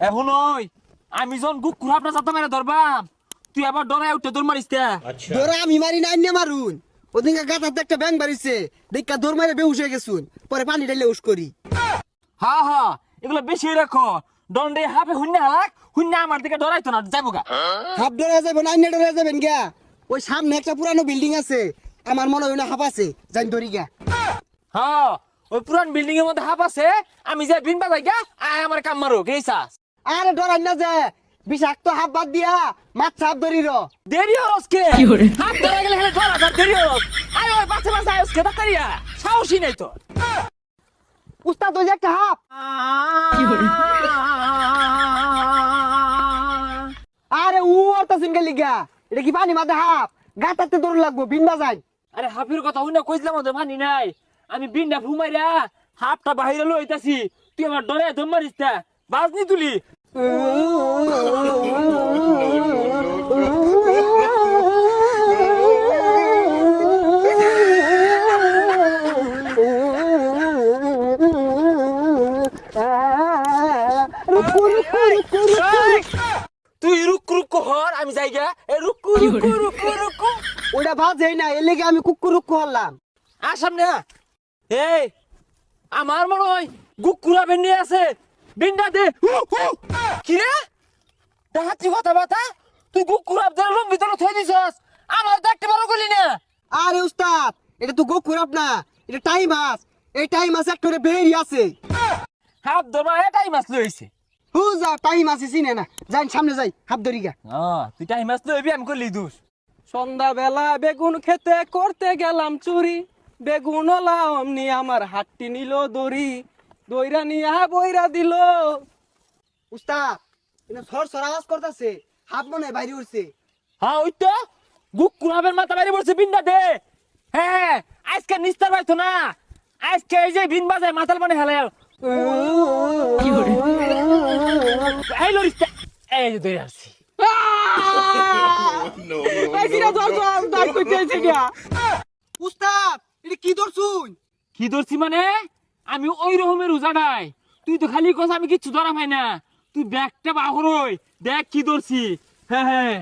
এখন ওই আমি যখন গুকুর আপনার যাতে মেরে ধরবাম তুই আবার উঠে দৌড় মারিস তা ধরা আমি মারি না মারুন। ওদিনকে গাতাতে একটা ব্যাং বাড়িছে দেখা দৌড় মারে বেহুশ হয়ে গেছুন পরে পানি ঢাইলে উস করি। হা হা এগুলো বেশি রাখো। দণ্ডে হাফে শূন্য হালাক শূন্য আমার দিকে ডরাইতো না যাব গা। হাফ ডরে যাবেন আইনে ডরে যাবেন গা ওই সামনে একটা পুরানো বিল্ডিং আছে আমার মনে হয় না হাফ আছে জানি ধরি গা হ্যাঁ ওই পুরান বিল্ডিং এর মধ্যে হাফ আছে আমি যে বিন বাজাই গা আয় আমার কাম মারো কে চাস আরে ডরাই না যে বিষাক্ত হাফ বাদ দিয়া মাছ হাফ ধরি র। দেরি হরস কে হাত ধরে গেলে হেলে ধরা ধর দেরি হরস আয় ওই বাচ্চা বাচ্চা আয়স কে তাকারিয়া সাহসী নাই তো উস্তাদ ওই একটা হাফ আরে উ অর্থ সিঙ্গেল লিগা এটা কি পানি মাঝে হাফ গাতাতে দৌড় লাগবো বিন বাজাই আরে হাফির কথা হই না কইছিলাম ওদের মানি নাই। আমি বিনটা ফুমাইরা হাফটা বাহিরে লইতাছি। তুই আমার ডরে দম মারিস তা। বাজনি তুলি। রুকু রুকু রুকু রুকু। তুই রুক রুক হর আমি যাই গা এ রুকু রুকু রুকু রুকু ওটা বাজেই না এর লেগে আমি কুকুর হলাম। আর সামনে আ। এই আমার মনে হয় গুকুরা ভেন্ডি আছে। দে। কি রে? ডাহাতি কথা বাতা তুই রুম ভিতরে থই দিছস। আমার দেখতে পারো গলি না। আরে উস্তাদ এটা তো গোকুর না এটা টাইম মাছ এই টাইম মাছ একটা বেরি আছে। হাফ ধরবা এটাই মাছ লইছে হু যা টাইম মাছ চিনে না। যাই সামনে যাই হাত ধরি গা তুই টাইম মাছ লইবি আমি করলি দোষ। সন্ধ্যাবেলা বেগুন খেতে করতে গেলাম চুরি। বেগুন অমনি আমার হাতটি নিল দড়ি। দইরা নিয়া বইরা দিল। উস্তাদ এটা সর সর আওয়াজ করতেছে। হাত মনে বাইরে উঠছে। হ্যাঁ ওই তো। মাথা বাইরে পড়ছে দে। হ্যাঁ আজকে নিস্তার পাইতো না। আজকে এই যে বিন বাজায় মাথার মানে হেলে? এই যে উস্তাদ এটা কি ধরছুন? কি ধরছি মানে? আমি ওই রকমের উজা নাই। তুই তো খালি কস আমি কিচ্ছু ধরা পাই না। তুই ব্যাগটা বাহর দেখ কি ধরছি। হ্যাঁ হ্যাঁ।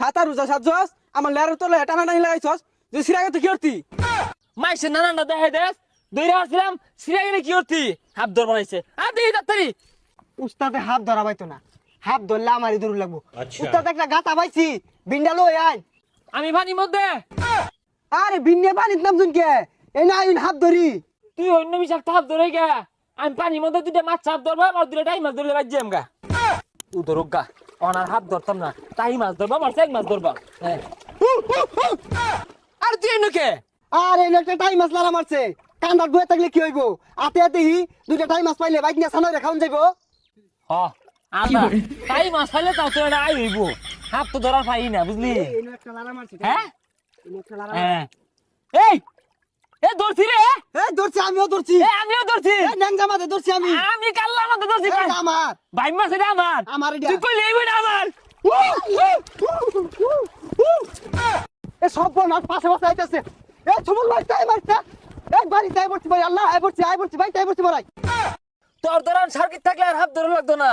সাতার রোজা সাজস আমার লেয়ারের তোলে টানা টানি লাগাইছস যে সিরাগে তো কি করতি? মাইসে নানানটা দেখে দেখ দৈরা আসছিলাম সিরিয়া গেলে কি করতি? হাত ধর বানাইছে। আর দেখি তাড়াতাড়ি। উস্তাদে হাত ধরা পাইতো না। হাত ধরলে আমারই দূর লাগবো। উস্তাদ একটা গাতা পাইছি বিন্ডা লই আই আমি পানির মধ্যে। আরে বিন্নে পানিত নামছুন কে? এই না আইন হাত ধরি। তুই অন্য বিষাক্ত হাত ধরে গা। আমি পানির মধ্যে দুটা মাছ চাপ ধরবা আর দুটা টাই মাছ ধরলে বাজ্যাম গা তুই ধরুক গা অনার হাত ধরতাম না তাই মাছ ধরবা আমার এক মাছ ধরবা। হ্যাঁ। আর তুই এনুকে আর এই একটা টাইম মাছ লালা মারছে কান্দার বয়ে থাকলে কি হইব? আতে আতে দুইটা টাইম মাছ পাইলে বাইক নিয়ে সানরে খাওন যাইবো। হ। আন্দা তাই মাছ পাইলে তাও তো এটা আই হইব। হাত তো ধরার পাই না বুঝলি? একটা লালা মারছে হ্যাঁ? হ্যাঁ। এই এ ধরছি রে। এ ধরছি আমিও ধরছি। এ আমিও ধরছি। এ ন্যাংজা মাঝে ধরছি আমি। আমি কাল্লা মতো ধরছি আমার। ভাই মাছ এটা আমার। আমার এটা। তুই কইলে এই না আমার এ সব মাছ পাশে পাশে আইতাছে। এ ছুমুল ভাই তাই মারছে। এক বাড়ি তাই পড়ছি ভাই। আল্লাহ আই পড়ছি আই পড়ছি ভাই তাই পড়ছি ভাই তোর দরান সার্কিট থাকলে আর হাত ধরে লাগতো না।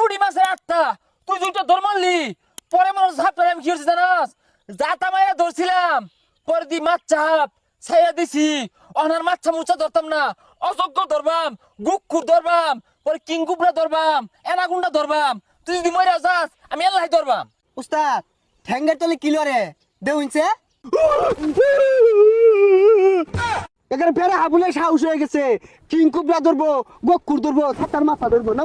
পুড়ি মাছের আটটা তুই দুইটা ধর মারলি। পরে মানুষ ধরে আমি কি করছি জানাস? জাতা মাইয়া ধরছিলাম। পরে দি মাছ চাপ, ছাইয়া দিছি। অনার মাছা মুছা ধরতাম না। অযোগ্য ধরবাম গুকুর ধরবাম, পরে কিংকুবরা ধরবাম এনাগুন্ডা ধরবাম। তুই যদি মরে যাস, আমি এল্লাই ধরবাম। উস্তাদ, ঠ্যাঙ্গের তলে কিলো রে। দেউনছে এখানে ফেরা হাবুলে সাহস হয়ে গেছে। কিং কুবরা ধরবো গকুর ধরবো, ছাতার মাথা ধরবো। না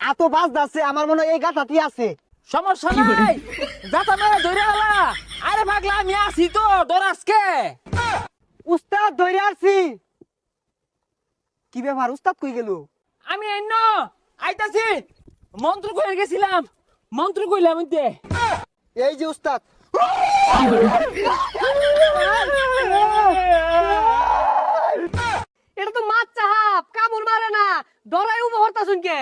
এত বাস যাচ্ছে আমার মনে হয় এই গাছাটি আছে। সমস্যা নাই। যাতা মেরে ধরে আলা। আরে পাগলা আমি আছি তো ডরাসকে উস্তাদ ধরে আসছি কি ব্যাপার উস্তাদ কই গেল? আমি এন্ন আইতাছি। মন্ত্র কইরে গেছিলাম। মন্ত্র কইলাম ইতে এই যে উস্তাদ। এটা তো মাছ চাহাব কামড় মারে না। ডরাই উবো হরতা শুনকে।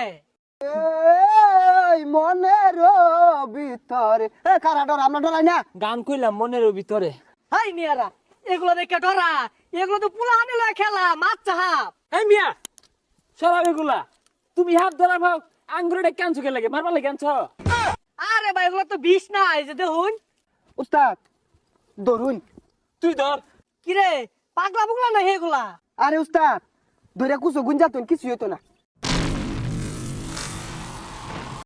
মনের ভিতরে। এ কারা ডর? আমরা ডরাই না। গান কইলাম মনের ভিতরে। হাই মিয়ারা এগুলো দেখে ডরা। এগুলো তো পুলা আনে লয় খেলা মাছ এই মিয়া সরাব এগুলা। তুমি হাত ধরা ভাব আঙ্গুরে ক্যান্সো কে লাগে? মারবা লাগে ক্যান্সো আরে ভাই এগুলো তো বিষ না এই যে দেখুন। উস্তাদ ধরুন। তুই ধর। পাগলা না হেগুলা আরে উস্তাদ ধরে কুসো গুঞ্জাতুন কিছু হতো না।